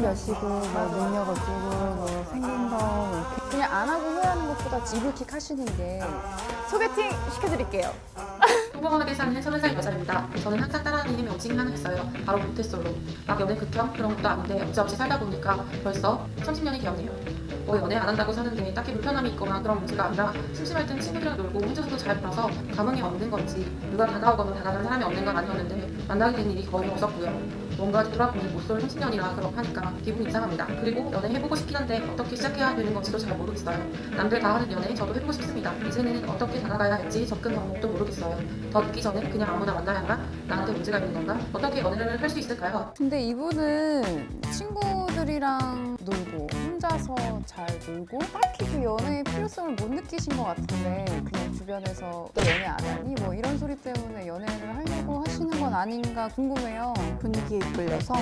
몇이고 뭐 능력 어쩌고 뭐 생긴 거뭐 이렇게 그냥 안 하고 후회하는 것보다 이불킥 하시는 게 소개팅 시켜드릴게요. 평범하게 사는 30살 여자입니다. 저는 항상 따라하는 힘이 오직 하나 있어요. 바로 모태솔로. 막 연애 극혐 그런 것도 아닌데 어찌어찌 살다 보니까 벌써 30년이 되었네요. 뭐 연애 안 한다고 사는데 딱히 불편함이 있거나 그런 문제가 아니라 심심할 땐 친구들이랑 놀고 혼자서도 잘 놀아서 감흥이 없는 건지 누가 다가오거나 다가가는 사람이 없는 건 아니었는데 만나게 된 일이 거의 없었고요. 뭔가 돌아보니 못쏠 30년이라 그렇고 하니까 기분이 이상합니다. 그리고 연애 해보고 싶긴 한데 어떻게 시작해야 되는 건지도 잘 모르겠어요. 남들 다 하는 연애 저도 해보고 싶습니다. 이제는 어떻게 다가가야 할지 접근 방법도 모르겠어요. 더 늦기 전에 그냥 아무나 만나야 하나? 나한테 문제가 있는 건가? 어떻게 연애를 할 수 있을까요? 근데 이분은 친구들이랑 놀고 혼자서 잘 놀고 딱히 그 연애의 필요성을 못 느끼신 것 같은데 그냥 주변에서 너 연애 안 하니? 뭐 이런 소리 때문에 연애를 하려고 하시는 건 아닌가 궁금해요. 분위기에 이끌려서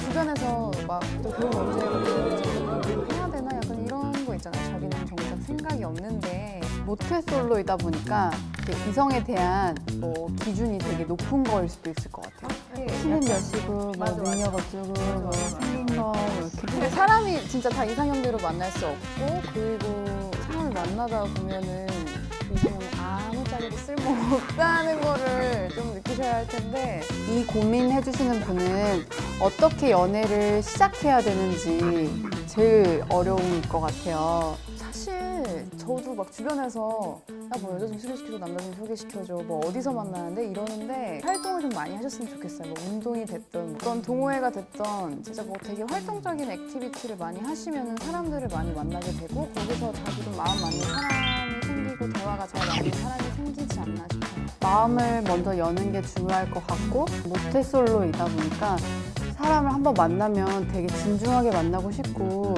주변에서 막 또 결혼 언제 해야 되나 약간 이런 거 있잖아요. 자기는 정작 생각이 없는데 모태 솔로이다 보니까 이렇게 이성에 대한 뭐 기준이 되게 높은 거일 수도 있을 것 같아요. 키는 몇이고 뭐 맞아, 맞아. 능력 어쩌고 뭐 생긴 거뭐 이렇게 근데 사람이 진짜 다 이상형대로 만날 수 없고 그리고 사람을 만나다 보면은 그 이상형이 아무짝에도 쓸모없다는 거를 좀 느끼셔야 할 텐데 이 고민해 주시는 분은 어떻게 연애를 시작해야 되는지 제일 어려운 것 같아요. 사실 저도 막 주변에서 야 뭐 여자 좀 소개시켜줘 남자 좀 소개시켜줘 뭐 어디서 만나는데 이러는데 활동을 좀 많이 하셨으면 좋겠어요 뭐 운동이 됐든 어떤 동호회가 됐든 진짜 뭐 되게 활동적인 액티비티를 많이 하시면 사람들을 많이 만나게 되고 거기서 자기 좀 마음 맞는 사람 이 생기고 대화가 잘 맞는 사람이 생기지 않나 싶어요 마음을 먼저 여는 게 중요할 것 같고 모태솔로이다 보니까 사람을 한번 만나면 되게 진중하게 만나고 싶고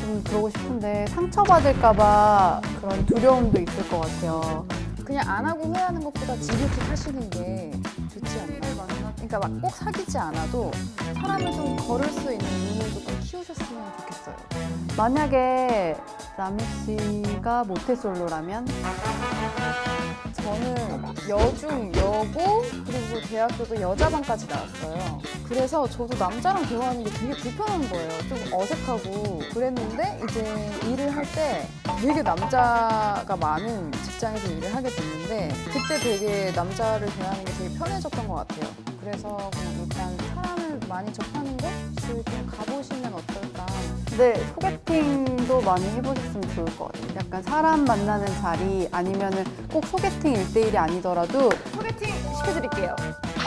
좀 그러고 싶은데 상처받을까봐 그런 두려움도 있을 것 같아요. 그냥 안 하고 후회하는 것보다 지극히 하시는 게 좋지 않나 그러니까 막 꼭 사귀지 않아도 사람을 좀 걸을 수 있는 눈을 조금 키우셨으면 좋겠어요 만약에 라미 씨가 모태솔로라면 저는 여중 여고 그리고 대학교도 여자반까지 나왔어요. 그래서 저도 남자랑 대화하는 게 되게 불편한 거예요. 좀 어색하고 그랬는데 이제 일을 할 때 되게 남자가 많은 직장에서 일을 하게 됐는데 그때 되게 남자를 대하는 게 되게 편해졌던 것 같아요. 그래서 그냥 일단 사람을 많이 접하는 곳을 좀 가보시면 어떨까. 네, 소개팅도 많이 해보셨으면 좋을 것 같아요. 약간 사람 만나는 자리 아니면은 꼭 소개팅 일대일이 아니더라도 소개팅 시켜드릴게요.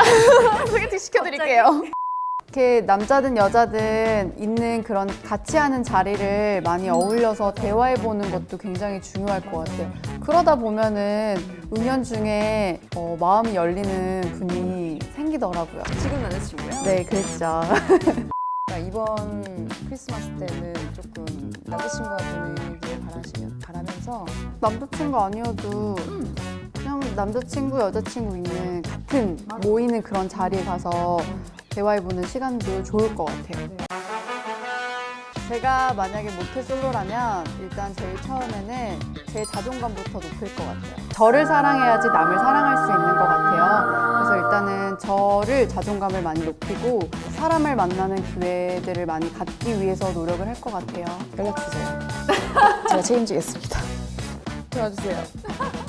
소개팅 시켜드릴게요. 이렇게 남자든 여자든 있는 그런 같이 하는 자리를 많이 어울려서 대화해 보는 것도 굉장히 중요할 것 같아요. 그러다 보면은 은연중에 어, 마음이 열리는 분이 생기더라고요. 지금 남자친구요? 네, 그랬죠. 그러니까 이번 크리스마스 때는 조금 남자친구가 보내길 바라시면 바라면서 남자친구 아니어도 그냥 남자친구, 여자친구 있는 같은 모이는 그런 자리에 가서 대화해보는 시간도 좋을 것 같아요. 제가 만약에 모태솔로라면 일단 제일 처음에는 제 자존감부터 높일 것 같아요. 저를 사랑해야지 남을 사랑할 수 있는 것 같아요. 그래서 일단은 저를 자존감을 많이 높이고 사람을 만나는 기회들을 많이 갖기 위해서 노력을 할 것 같아요. 연락 주세요. 제가 책임지겠습니다. 도와주세요.